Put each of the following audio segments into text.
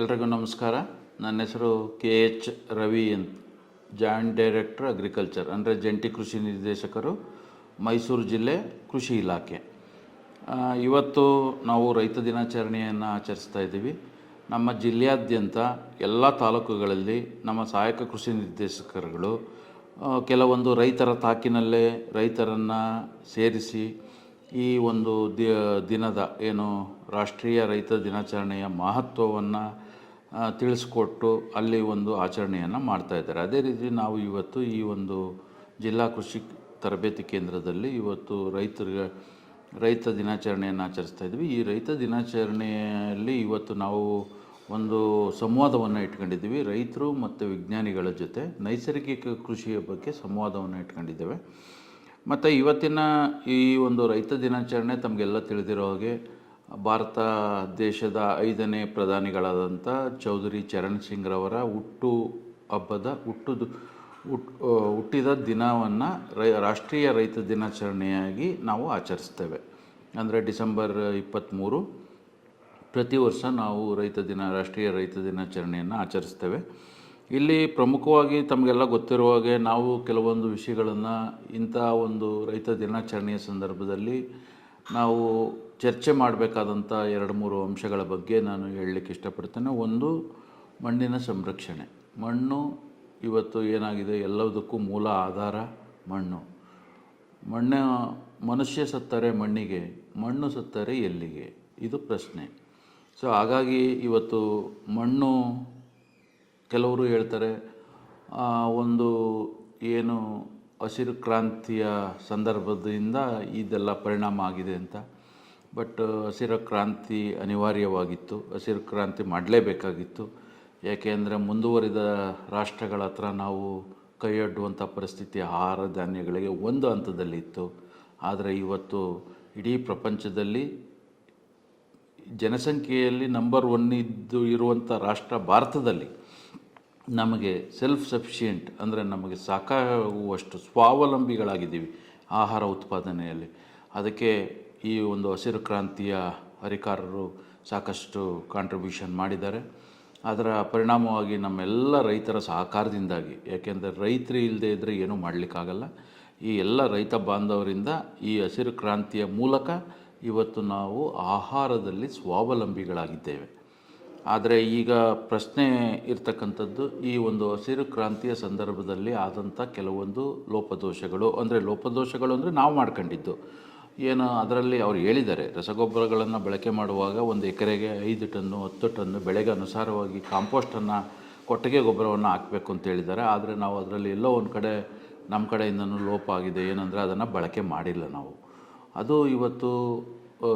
ಎಲ್ರಿಗೂ ನಮಸ್ಕಾರ. ನನ್ನ ಹೆಸರು ಕೆ ಎಚ್ ರವಿ ಅಂತ. ಜಾಯಿಂಟ್ ಡೈರೆಕ್ಟರ್ ಅಗ್ರಿಕಲ್ಚರ್ ಅಂದರೆ ಜಂಟಿ ಕೃಷಿ ನಿರ್ದೇಶಕರು, ಮೈಸೂರು ಜಿಲ್ಲೆ ಕೃಷಿ ಇಲಾಖೆ. ಇವತ್ತು ನಾವು ರೈತ ದಿನಾಚರಣೆಯನ್ನು ಆಚರಿಸ್ತಾ ಇದ್ದೀವಿ. ನಮ್ಮ ಜಿಲ್ಲೆಯಾದ್ಯಂತ ಎಲ್ಲ ತಾಲೂಕುಗಳಲ್ಲಿ ನಮ್ಮ ಸಹಾಯಕ ಕೃಷಿ ನಿರ್ದೇಶಕರುಗಳು ಕೆಲವೊಂದು ರೈತರ ತಾಕಿನಲ್ಲೇ ರೈತರನ್ನು ಸೇರಿಸಿ ಈ ಒಂದು ದಿನದ ಏನು ರಾಷ್ಟ್ರೀಯ ರೈತ ದಿನಾಚರಣೆಯ ಮಹತ್ವವನ್ನು ತಿಳಿಸ್ಕೊಟ್ಟು ಅಲ್ಲಿ ಒಂದು ಆಚರಣೆಯನ್ನು ಮಾಡ್ತಾಯಿದ್ದಾರೆ ಅದೇ ರೀತಿ ನಾವು ಇವತ್ತು ಈ ಒಂದು ಜಿಲ್ಲಾ ಕೃಷಿ ತರಬೇತಿ ಕೇಂದ್ರದಲ್ಲಿ ಇವತ್ತು ರೈತರಿಗೆ, ರೈತ ದಿನಾಚರಣೆಯನ್ನು ಆಚರಿಸ್ತಾ ಇದ್ವಿ. ಈ ರೈತ ದಿನಾಚರಣೆಯಲ್ಲಿ ಇವತ್ತು ನಾವು ಒಂದು ಸಂವಾದವನ್ನು ಇಟ್ಕೊಂಡಿದ್ದೀವಿ. ರೈತರು ಮತ್ತು ವಿಜ್ಞಾನಿಗಳ ಜೊತೆ ನೈಸರ್ಗಿಕ ಕೃಷಿಯ ಬಗ್ಗೆ ಸಂವಾದವನ್ನು ಇಟ್ಕೊಂಡಿದ್ದೇವೆ. ಮತ್ತು ಇವತ್ತಿನ ಈ ಒಂದು ರೈತ ದಿನಾಚರಣೆ ತಮಗೆಲ್ಲ ತಿಳಿದಿರೋ ಹಾಗೆ ಭಾರತ ದೇಶದ ಐದನೇ ಪ್ರಧಾನಿಗಳಾದಂಥ ಚೌಧರಿ ಚರಣ್ ಸಿಂಗ್ ರವರ ಹುಟ್ಟು ಹಬ್ಬದ ಹುಟ್ಟುದು ಹುಟ್ ಹುಟ್ಟಿದ ದಿನವನ್ನು ರೈ ರಾಷ್ಟ್ರೀಯ ರೈತ ದಿನಾಚರಣೆಯಾಗಿ ನಾವು ಆಚರಿಸ್ತೇವೆ. ಅಂದರೆ ಡಿಸೆಂಬರ್ ಇಪ್ಪತ್ತ್ಮೂರು, ಪ್ರತಿ ವರ್ಷ ನಾವು ರೈತ ದಿನ, ರಾಷ್ಟ್ರೀಯ ರೈತ ದಿನಾಚರಣೆಯನ್ನು ಆಚರಿಸ್ತೇವೆ. ಇಲ್ಲಿ ಪ್ರಮುಖವಾಗಿ ತಮಗೆಲ್ಲ ಗೊತ್ತಿರುವ ಹಾಗೆ ನಾವು ಕೆಲವೊಂದು ವಿಷಯಗಳನ್ನು ಇಂಥ ಒಂದು ರೈತ ದಿನಾಚರಣೆಯ ಸಂದರ್ಭದಲ್ಲಿ ನಾವು ಚರ್ಚೆ ಮಾಡಬೇಕಾದಂಥ ಎರಡು ಮೂರು ಅಂಶಗಳ ಬಗ್ಗೆ ನಾನು ಹೇಳಲಿಕ್ಕೆ ಇಷ್ಟಪಡ್ತೇನೆ. ಒಂದು, ಮಣ್ಣಿನ ಸಂರಕ್ಷಣೆ. ಮಣ್ಣು ಇವತ್ತು ಏನಾಗಿದೆ? ಎಲ್ಲದಕ್ಕೂ ಮೂಲ ಆಧಾರ ಮಣ್ಣು. ಮಣ್ಣ, ಮನುಷ್ಯ ಸತ್ತರೆ ಮಣ್ಣಿಗೆ, ಮಣ್ಣು ಸತ್ತರೆ ಎಲ್ಲಿಗೆ? ಇದು ಪ್ರಶ್ನೆ. ಸೊ, ಹಾಗಾಗಿ ಇವತ್ತು ಮಣ್ಣು, ಕೆಲವರು ಹೇಳ್ತಾರೆ ಒಂದು ಏನು ಹಸಿರು ಕ್ರಾಂತಿಯ ಸಂದರ್ಭದಿಂದ ಇದೆಲ್ಲ ಪರಿಣಾಮ ಆಗಿದೆ ಅಂತ. ಬಟ್ ಹಸಿರು ಕ್ರಾಂತಿ ಅನಿವಾರ್ಯವಾಗಿತ್ತು. ಹಸಿರು ಕ್ರಾಂತಿ ಮಾಡಲೇಬೇಕಾಗಿತ್ತು. ಯಾಕೆಂದರೆ ಮುಂದುವರಿದ ರಾಷ್ಟ್ರಗಳ ಹತ್ರ ನಾವು ಕೈಯೊಡ್ಡುವಂಥ ಪರಿಸ್ಥಿತಿ ಆಹಾರ ಧಾನ್ಯಗಳಿಗೆ ಒಂದು ಹಂತದಲ್ಲಿತ್ತು. ಆದರೆ ಇವತ್ತು ಇಡೀ ಪ್ರಪಂಚದಲ್ಲಿ ಜನಸಂಖ್ಯೆಯಲ್ಲಿ ನಂಬರ್ ಒನ್ ಇದ್ದು ಇರುವಂಥ ರಾಷ್ಟ್ರ ಭಾರತದಲ್ಲಿ ನಮಗೆ ಸೆಲ್ಫ್ ಸಫಿಷಿಯೆಂಟ್ ಅಂದರೆ ನಮಗೆ ಸಾಕಾಗುವಷ್ಟು ಸ್ವಾವಲಂಬಿಗಳಾಗಿದ್ದೀವಿ ಆಹಾರ ಉತ್ಪಾದನೆಯಲ್ಲಿ. ಅದಕ್ಕೆ ಈ ಒಂದು ಹಸಿರು ಕ್ರಾಂತಿಯ ಹರಿಕಾರರು ಸಾಕಷ್ಟು ಕಾಂಟ್ರಿಬ್ಯೂಷನ್ ಮಾಡಿದ್ದಾರೆ. ಅದರ ಪರಿಣಾಮವಾಗಿ ನಮ್ಮೆಲ್ಲ ರೈತರ ಸಹಕಾರದಿಂದಾಗಿ, ಯಾಕೆಂದರೆ ರೈತರು ಇಲ್ಲದೆ ಇದ್ದರೆ ಏನೂ ಮಾಡಲಿಕ್ಕಾಗಲ್ಲ. ಈ ಎಲ್ಲ ರೈತ ಬಾಂಧವರಿಂದ ಈ ಹಸಿರು ಕ್ರಾಂತಿಯ ಮೂಲಕ ಇವತ್ತು ನಾವು ಆಹಾರದಲ್ಲಿ ಸ್ವಾವಲಂಬಿಗಳಾಗಿದ್ದೇವೆ. ಆದರೆ ಈಗ ಪ್ರಶ್ನೆ ಇರ್ತಕ್ಕಂಥದ್ದು, ಈ ಒಂದು ಹಸಿರು ಕ್ರಾಂತಿಯ ಸಂದರ್ಭದಲ್ಲಿ ಆದಂಥ ಕೆಲವೊಂದು ಲೋಪದೋಷಗಳು, ಅಂದರೆ ಲೋಪದೋಷಗಳು ಅಂದರೆ ನಾವು ಮಾಡ್ಕೊಂಡಿದ್ದು. ಏನು ಅದರಲ್ಲಿ ಅವ್ರು ಹೇಳಿದ್ದಾರೆ ರಸಗೊಬ್ಬರಗಳನ್ನು ಬಳಕೆ ಮಾಡುವಾಗ ಒಂದು ಎಕರೆಗೆ ಐದು ಟನ್ನು ಹತ್ತು ಟನ್ನು ಬೆಳೆಗೆ ಅನುಸಾರವಾಗಿ ಕಾಂಪೋಸ್ಟನ್ನು ಕೊಟ್ಟಿಗೆ ಗೊಬ್ಬರವನ್ನು ಹಾಕಬೇಕು ಅಂತ ಹೇಳಿದ್ದಾರೆ. ಆದರೆ ನಾವು ಅದರಲ್ಲಿ ಎಲ್ಲೋ ಒಂದು ಕಡೆ ನಮ್ಮ ಕಡೆಯಿಂದನೂ ಲೋಪ ಆಗಿದೆ ಏನಂದರೆ ಅದನ್ನು ಬಳಕೆ ಮಾಡಿಲ್ಲ ನಾವು. ಅದು ಇವತ್ತು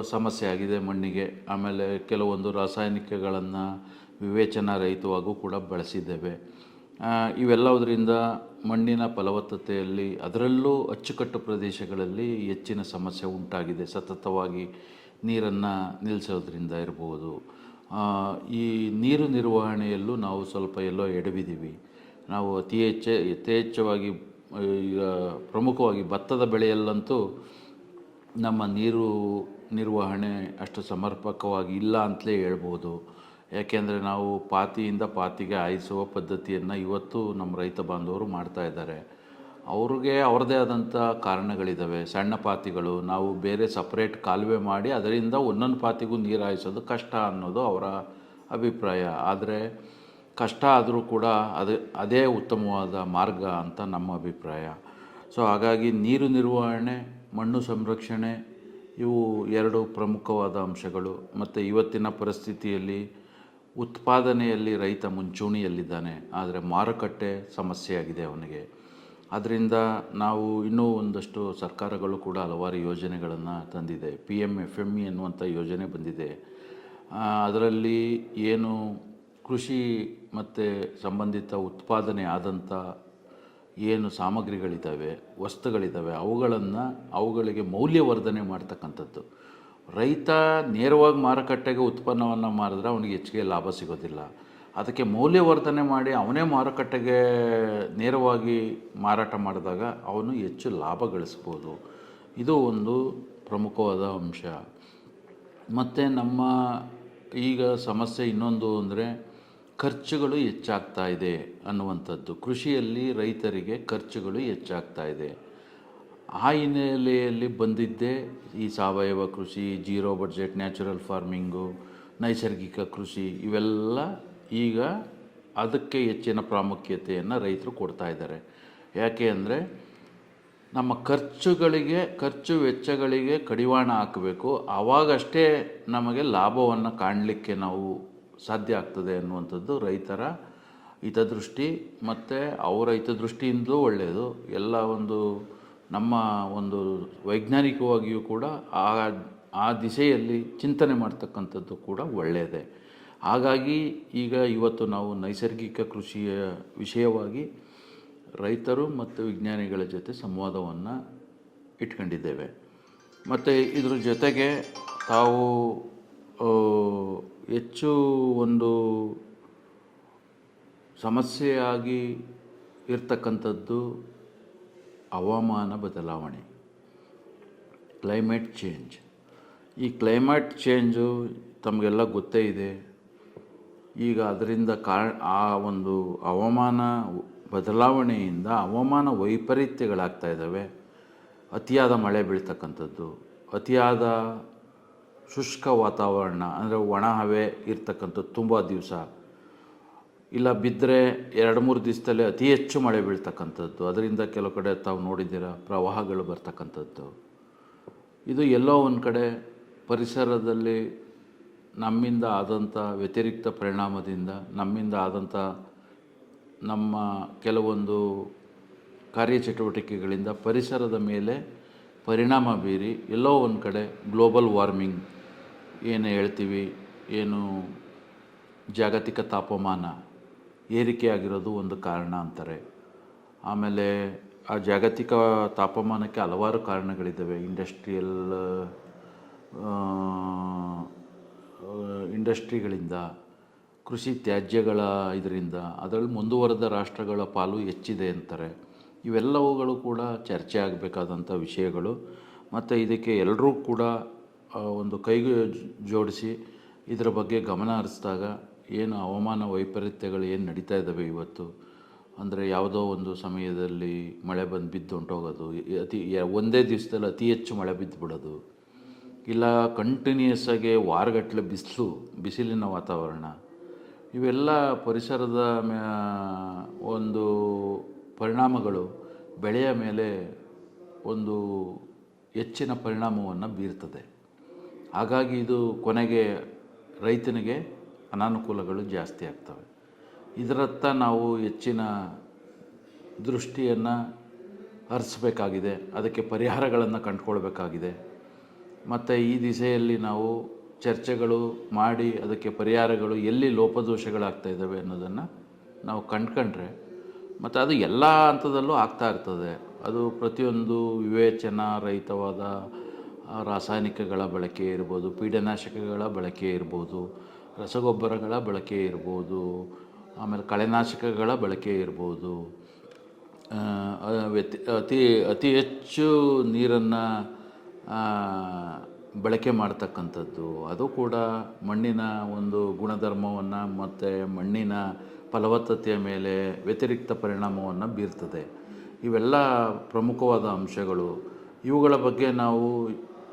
ಸಮಸ್ಯೆ ಆಗಿದೆ ಮಣ್ಣಿಗೆ. ಆಮೇಲೆ ಕೆಲವೊಂದು ರಾಸಾಯನಿಕಗಳನ್ನು ವಿವೇಚನಾ ರಹಿತವಾಗೂ ಕೂಡ ಬಳಸಿದ್ದೇವೆ. ಆ, ಇವೆಲ್ಲದರಿಂದ ಮಣ್ಣಿನ ಫಲವತ್ತತೆಯಲ್ಲಿ ಅದರಲ್ಲೂ ಅಚ್ಚುಕಟ್ಟು ಪ್ರದೇಶಗಳಲ್ಲಿ ಹೆಚ್ಚಿನ ಸಮಸ್ಯೆ ಉಂಟಾಗಿದೆ. ಸತತವಾಗಿ ನೀರನ್ನು ನಿಲ್ಲಿಸೋದ್ರಿಂದ ಇರ್ಬೋದು. ಈ ನೀರು ನಿರ್ವಹಣೆಯಲ್ಲೂ ನಾವು ಸ್ವಲ್ಪ ಎಲ್ಲೋ ಎಡವಿದ್ದೀವಿ. ನಾವು ಅತಿ ಹೆಚ್ಚು, ಯಥೇಚ್ಛವಾಗಿ ಈಗ ಪ್ರಮುಖವಾಗಿ ಭತ್ತದ ಬೆಳೆಯಲ್ಲಂತೂ ನಮ್ಮ ನೀರು ನಿರ್ವಹಣೆ ಅಷ್ಟು ಸಮರ್ಪಕವಾಗಿ ಇಲ್ಲ ಅಂತಲೇ ಹೇಳ್ಬೋದು. ಯಾಕೆಂದರೆ ನಾವು ಪಾತಿಯಿಂದ ಪಾತಿಗೆ ಹಾಯಿಸುವ ಪದ್ಧತಿಯನ್ನು ಇವತ್ತು ನಮ್ಮ ರೈತ ಬಾಂಧವರು ಮಾಡ್ತಾ ಇದ್ದಾರೆ. ಅವ್ರಿಗೆ ಅವ್ರದ್ದೇ ಆದಂಥ ಕಾರಣಗಳಿದ್ದಾವೆ ಸಣ್ಣ ಪಾತಿಗಳು, ನಾವು ಬೇರೆ ಸಪ್ರೇಟ್ ಕಾಲುವೆ ಮಾಡಿ ಅದರಿಂದ ಒಂದೊಂದು ಪಾತಿಗೂ ನೀರು ಹಾಯಿಸೋದು ಕಷ್ಟ ಅನ್ನೋದು ಅವರ ಅಭಿಪ್ರಾಯ. ಆದರೆ ಕಷ್ಟ ಆದರೂ ಕೂಡ ಅದೇ ಅದೇ ಉತ್ತಮವಾದ ಮಾರ್ಗ ಅಂತ ನಮ್ಮ ಅಭಿಪ್ರಾಯ. ಸೊ ಹಾಗಾಗಿ ನೀರು ನಿರ್ವಹಣೆ, ಮಣ್ಣು ಸಂರಕ್ಷಣೆ ಇವು ಎರಡು ಪ್ರಮುಖವಾದ ಅಂಶಗಳು. ಮತ್ತು ಇವತ್ತಿನ ಪರಿಸ್ಥಿತಿಯಲ್ಲಿ ಉತ್ಪಾದನೆಯಲ್ಲಿ ರೈತ ಮುಂಚೂಣಿಯಲ್ಲಿದ್ದಾನೆ, ಆದರೆ ಮಾರುಕಟ್ಟೆ ಸಮಸ್ಯೆಯಾಗಿದೆ ಅವನಿಗೆ. ಅದರಿಂದ ನಾವು ಇನ್ನೂ ಒಂದಷ್ಟು ಸರ್ಕಾರಗಳು ಕೂಡ ಹಲವಾರು ಯೋಜನೆಗಳನ್ನು ತಂದಿದೆ. P M F M E ಎನ್ನುವಂಥ ಯೋಜನೆ ಬಂದಿದೆ. ಅದರಲ್ಲಿ ಏನು ಕೃಷಿ ಮತ್ತು ಸಂಬಂಧಿತ ಉತ್ಪಾದನೆ ಆದಂಥ ಏನು ಸಾಮಗ್ರಿಗಳಿದ್ದಾವೆ, ವಸ್ತುಗಳಿದ್ದಾವೆ, ಅವುಗಳನ್ನು ಅವುಗಳಿಗೆ ಮೌಲ್ಯವರ್ಧನೆ ಮಾಡ್ತಕ್ಕಂಥದ್ದು. ರೈತ ನೇರವಾಗಿ ಮಾರುಕಟ್ಟೆಗೆ ಉತ್ಪನ್ನವನ್ನು ಮಾರಿದ್ರೆ ಅವನಿಗೆ ಹೆಚ್ಚಿಗೆ ಲಾಭ ಸಿಗೋದಿಲ್ಲ. ಅದಕ್ಕೆ ಮೌಲ್ಯವರ್ಧನೆ ಮಾಡಿ ಅವನೇ ಮಾರುಕಟ್ಟೆಗೆ ನೇರವಾಗಿ ಮಾರಾಟ ಮಾಡಿದಾಗ ಅವನು ಹೆಚ್ಚು ಲಾಭ ಗಳಿಸ್ಬೋದು. ಇದು ಒಂದು ಪ್ರಮುಖವಾದ ಅಂಶ. ಮತ್ತು ನಮ್ಮ ಈಗ ಸಮಸ್ಯೆ ಇನ್ನೊಂದು ಅಂದರೆ ಖರ್ಚುಗಳು ಹೆಚ್ಚಾಗ್ತಾ ಇದೆ ಅನ್ನುವಂಥದ್ದು. ಕೃಷಿಯಲ್ಲಿ ರೈತರಿಗೆ ಖರ್ಚುಗಳು ಹೆಚ್ಚಾಗ್ತಾ ಇದೆ. ಆ ಹಿನ್ನೆಲೆಯಲ್ಲಿ ಬಂದಿದ್ದೇ ಈ ಸಾವಯವ ಕೃಷಿ, ಜೀರೋ ಬಡ್ಜೆಟ್, ನ್ಯಾಚುರಲ್ ಫಾರ್ಮಿಂಗು, ನೈಸರ್ಗಿಕ ಕೃಷಿ ಇವೆಲ್ಲ ಈಗ ಅದಕ್ಕೆ ಹೆಚ್ಚಿನ ಪ್ರಾಮುಖ್ಯತೆಯನ್ನು ರೈತರು ಕೊಡ್ತಾ ಇದ್ದಾರೆ. ಯಾಕೆ ಅಂದರೆ ನಮ್ಮ ಖರ್ಚುಗಳಿಗೆ, ಖರ್ಚು ವೆಚ್ಚಗಳಿಗೆ ಕಡಿವಾಣ ಹಾಕಬೇಕು. ಆವಾಗಷ್ಟೇ ನಮಗೆ ಲಾಭವನ್ನು ಕಾಣಲಿಕ್ಕೆ ನಾವು ಸಾಧ್ಯ ಆಗ್ತದೆ ಅನ್ನುವಂಥದ್ದು ರೈತರ ಹಿತದೃಷ್ಟಿ ಮತ್ತು ಅವರ ಹಿತದೃಷ್ಟಿಯಿಂದಲೂ ಒಳ್ಳೆಯದು ಎಲ್ಲ ಒಂದು ನಮ್ಮ ಒಂದು ವೈಜ್ಞಾನಿಕವಾಗಿಯೂ ಕೂಡ ಆ ಆ ದಿಸೆಯಲ್ಲಿ ಚಿಂತನೆ ಮಾಡ್ತಕ್ಕಂಥದ್ದು ಕೂಡ ಒಳ್ಳೆಯದೇ. ಹಾಗಾಗಿ ಈಗ ಇವತ್ತು ನಾವು ನೈಸರ್ಗಿಕ ಕೃಷಿಯ ವಿಷಯವಾಗಿ ರೈತರು ಮತ್ತು ವಿಜ್ಞಾನಿಗಳ ಜೊತೆ ಸಂವಾದವನ್ನು ಇಟ್ಕೊಂಡಿದ್ದೇವೆ. ಮತ್ತು ಇದ್ರ ಜೊತೆಗೆ ತಾವು ಹೆಚ್ಚು ಒಂದು ಸಮಸ್ಯೆಯಾಗಿ ಇರ್ತಕ್ಕಂಥದ್ದು ಹವಾಮಾನ ಬದಲಾವಣೆ ಕ್ಲೈಮೇಟ್ ಚೇಂಜ್ ಈ ಕ್ಲೈಮೇಟ್ ಚೇಂಜು ತಮಗೆಲ್ಲ ಗೊತ್ತೇ ಇದೆ. ಈಗ ಅದರಿಂದ ಕಾರಣ, ಆ ಒಂದು ಹವಾಮಾನ ಬದಲಾವಣೆಯಿಂದ ಹವಾಮಾನ ವೈಪರೀತ್ಯಗಳಾಗ್ತಾ ಇದ್ದಾವೆ. ಅತಿಯಾದ ಮಳೆ ಬೀಳ್ತಕ್ಕಂಥದ್ದು, ಅತಿಯಾದ ಶುಷ್ಕ ವಾತಾವರಣ, ಅಂದರೆ ಒಣ ಹವೆ ಇರ್ತಕ್ಕಂಥದ್ದು ತುಂಬ ದಿವಸ. ಇಲ್ಲ ಬಿದ್ದರೆ ಎರಡು ಮೂರು ದಿವಸದಲ್ಲೇ ಅತಿ ಹೆಚ್ಚು ಮಳೆ ಬೀಳ್ತಕ್ಕಂಥದ್ದು. ಅದರಿಂದ ಕೆಲವು ಕಡೆ ತಾವು ನೋಡಿದ್ದೀರ, ಪ್ರವಾಹಗಳು ಬರ್ತಕ್ಕಂಥದ್ದು. ಇದು ಎಲ್ಲೋ ಒಂದು ಕಡೆ ಪರಿಸರದಲ್ಲಿ ನಮ್ಮಿಂದ ಆದಂಥ ವ್ಯತಿರಿಕ್ತ ಪರಿಣಾಮದಿಂದ, ನಮ್ಮಿಂದ ಆದಂಥ ನಮ್ಮ ಕೆಲವೊಂದು ಕಾರ್ಯಚಟುವಟಿಕೆಗಳಿಂದ ಪರಿಸರದ ಮೇಲೆ ಪರಿಣಾಮ ಬೀರಿ ಎಲ್ಲೋ ಒಂದು ಕಡೆ ಗ್ಲೋಬಲ್ ವಾರ್ಮಿಂಗ್ ಏನು ಹೇಳ್ತೀವಿ, ಏನು ಜಾಗತಿಕ ತಾಪಮಾನ ಏರಿಕೆಯಾಗಿರೋದು ಒಂದು ಕಾರಣ ಅಂತಾರೆ. ಆಮೇಲೆ ಆ ಜಾಗತಿಕ ತಾಪಮಾನಕ್ಕೆ ಹಲವಾರು ಕಾರಣಗಳಿದ್ದಾವೆ. ಇಂಡಸ್ಟ್ರಿಯಲ್ ಇಂಡಸ್ಟ್ರಿಗಳಿಂದ, ಕೃಷಿ ತ್ಯಾಜ್ಯಗಳ ಇದರಿಂದ, ಅದರಲ್ಲಿ ಮುಂದುವರೆದ ರಾಷ್ಟ್ರಗಳ ಪಾಲು ಹೆಚ್ಚಿದೆ ಅಂತಾರೆ. ಇವೆಲ್ಲವುಗಳು ಕೂಡ ಚರ್ಚೆ ಆಗಬೇಕಾದಂಥ ವಿಷಯಗಳು. ಮತ್ತು ಇದಕ್ಕೆ ಎಲ್ಲರೂ ಕೂಡ ಒಂದು ಕೈಗೆ ಜೋಡಿಸಿ, ಇದರ ಬಗ್ಗೆ ಗಮನ ಹರಿಸಿದಾಗ ಏನು ಹವಾಮಾನ ವೈಪರೀತ್ಯಗಳು ಏನು ನಡೀತಾ ಇದ್ದಾವೆ ಇವತ್ತು? ಅಂದರೆ ಯಾವುದೋ ಒಂದು ಸಮಯದಲ್ಲಿ ಮಳೆ ಬಂದು ಬಿದ್ದು ಹೊಂಟೋಗೋದು ಅತಿ ಒಂದೇ ದಿವಸದಲ್ಲಿ ಅತಿ ಹೆಚ್ಚು ಮಳೆ ಬಿದ್ದು ಬಿಡೋದು. ಇಲ್ಲ ಕಂಟಿನ್ಯೂಸ್ ಆಗಿ ವಾರಗಟ್ಟಲೆ ಬಿಸಿಲು, ಬಿಸಿಲಿನ ವಾತಾವರಣ. ಇವೆಲ್ಲ ಪರಿಸರದ ಒಂದು ಪರಿಣಾಮಗಳು ಬೆಳೆಯ ಮೇಲೆ ಒಂದು ಹೆಚ್ಚಿನ ಪರಿಣಾಮವನ್ನು ಬೀರ್ತದೆ. ಹಾಗಾಗಿ ಇದು ಕೊನೆಗೆ ರೈತನಿಗೆ ಅನಾನುಕೂಲಗಳು ಜಾಸ್ತಿ ಆಗ್ತವೆ. ಇದರತ್ತ ನಾವು ಹೆಚ್ಚಿನ ದೃಷ್ಟಿಯನ್ನು ಹರಿಸ್ಬೇಕಾಗಿದೆ. ಅದಕ್ಕೆ ಪರಿಹಾರಗಳನ್ನು ಕಂಡುಕೊಳ್ಬೇಕಾಗಿದೆ. ಮತ್ತು ಈ ದಿಸೆಯಲ್ಲಿ ನಾವು ಚರ್ಚೆಗಳು ಮಾಡಿ ಅದಕ್ಕೆ ಪರಿಹಾರಗಳು ಎಲ್ಲಿ ಲೋಪದೋಷಗಳಾಗ್ತಾ ಇದ್ದಾವೆ ಅನ್ನೋದನ್ನು ನಾವು ಕಂಡ್ಕೊಂಡ್ರೆ ಮತ್ತು ಅದು ಎಲ್ಲ ಹಂತದಲ್ಲೂ ಆಗ್ತಾ ಇರ್ತದೆ. ಅದು ಪ್ರತಿಯೊಂದು ವಿವೇಚನಾ ರಹಿತವಾದ ರಾಸಾಯನಿಕಗಳ ಬಳಕೆ ಇರ್ಬೋದು, ಪೀಡನಾಶಕಗಳ ಬಳಕೆ ಇರ್ಬೋದು ರಸಗೊಬ್ಬರಗಳ ಬಳಕೆ ಇರ್ಬೋದು, ಆಮೇಲೆ ಕಳೆನಾಶಕಗಳ ಬಳಕೆ ಇರ್ಬೋದು. ವ್ಯತಿ, ಅತಿ ಅತಿ ಹೆಚ್ಚು ನೀರನ್ನು ಬಳಕೆ ಮಾಡ್ತಕ್ಕಂಥದ್ದು. ಅದು ಕೂಡ ಮಣ್ಣಿನ ಒಂದು ಗುಣಧರ್ಮವನ್ನು ಮತ್ತು ಮಣ್ಣಿನ ಫಲವತ್ತತೆಯ ಮೇಲೆ ವ್ಯತಿರಿಕ್ತ ಪರಿಣಾಮವನ್ನು ಬೀರ್ತದೆ. ಇವೆಲ್ಲ ಪ್ರಮುಖವಾದ ಅಂಶಗಳು. ಇವುಗಳ ಬಗ್ಗೆ ನಾವು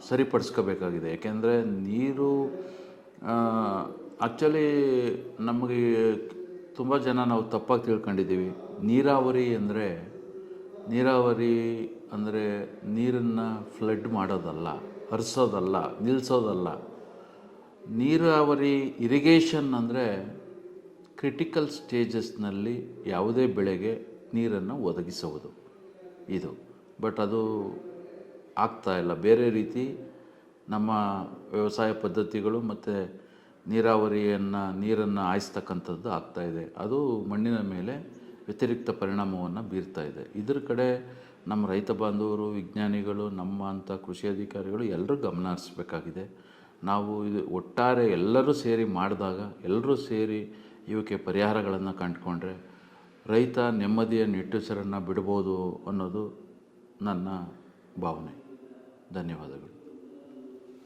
ಸರಿಪಡಿಸ್ಕೋಬೇಕಾಗಿದೆ. ಏಕೆಂದರೆ ನೀರು ಆ್ಯಕ್ಚುಲಿ ನಮಗೆ ತುಂಬ ಜನ ನಾವು ತಪ್ಪಾಗಿ ತಿಳ್ಕೊಂಡಿದ್ದೀವಿ. ನೀರಾವರಿ ಅಂದರೆ ನೀರಾವರಿ ಅಂದರೆ ನೀರನ್ನು ಫ್ಲಡ್ ಮಾಡೋದಲ್ಲ, ಹರಿಸೋದಲ್ಲ ನಿಲ್ಲಿಸೋದಲ್ಲ ನೀರಾವರಿ ಇರಿಗೇಷನ್ ಅಂದರೆ ಕ್ರಿಟಿಕಲ್ ಸ್ಟೇಜಸ್ನಲ್ಲಿ ಯಾವುದೇ ಬೆಳೆಗೆ ನೀರನ್ನು ಒದಗಿಸುವುದು. ಇದು. ಬಟ್ ಅದು ಆಗ್ತಾ ಇಲ್ಲ. ಬೇರೆ ರೀತಿ ನಮ್ಮ ವ್ಯವಸಾಯ ಪದ್ಧತಿಗಳು ಮತ್ತು ನೀರಾವರಿಯನ್ನು, ನೀರನ್ನು ಹಾಯಿಸ್ತಕ್ಕಂಥದ್ದು ಆಗ್ತಾ ಇದೆ. ಅದು ಮಣ್ಣಿನ ಮೇಲೆ ವ್ಯತಿರಿಕ್ತ ಪರಿಣಾಮವನ್ನು ಬೀರ್ತಾ ಇದೆ. ಇದ್ರ ಕಡೆ ನಮ್ಮ ರೈತ ಬಾಂಧವರು, ವಿಜ್ಞಾನಿಗಳು, ನಮ್ಮ ಅಂಥ ಕೃಷಿ ಅಧಿಕಾರಿಗಳು ಎಲ್ಲರೂ ಗಮನ ಹರಿಸ್ಬೇಕಾಗಿದೆ. ನಾವು ಇದು ಒಟ್ಟಾರೆ ಎಲ್ಲರೂ ಸೇರಿ ಮಾಡಿದಾಗ ಎಲ್ಲರೂ ಸೇರಿ ಇವಕ್ಕೆ ಪರಿಹಾರಗಳನ್ನು ಕಂಡುಕೊಂಡ್ರೆ ರೈತ ನೆಮ್ಮದಿಯ ನಿಟ್ಟುಸಿರನ್ನು ಬಿಡ್ಬೋದು ಅನ್ನೋದು ನನ್ನ ಭಾವನೆ. ಧನ್ಯವಾದಗಳು.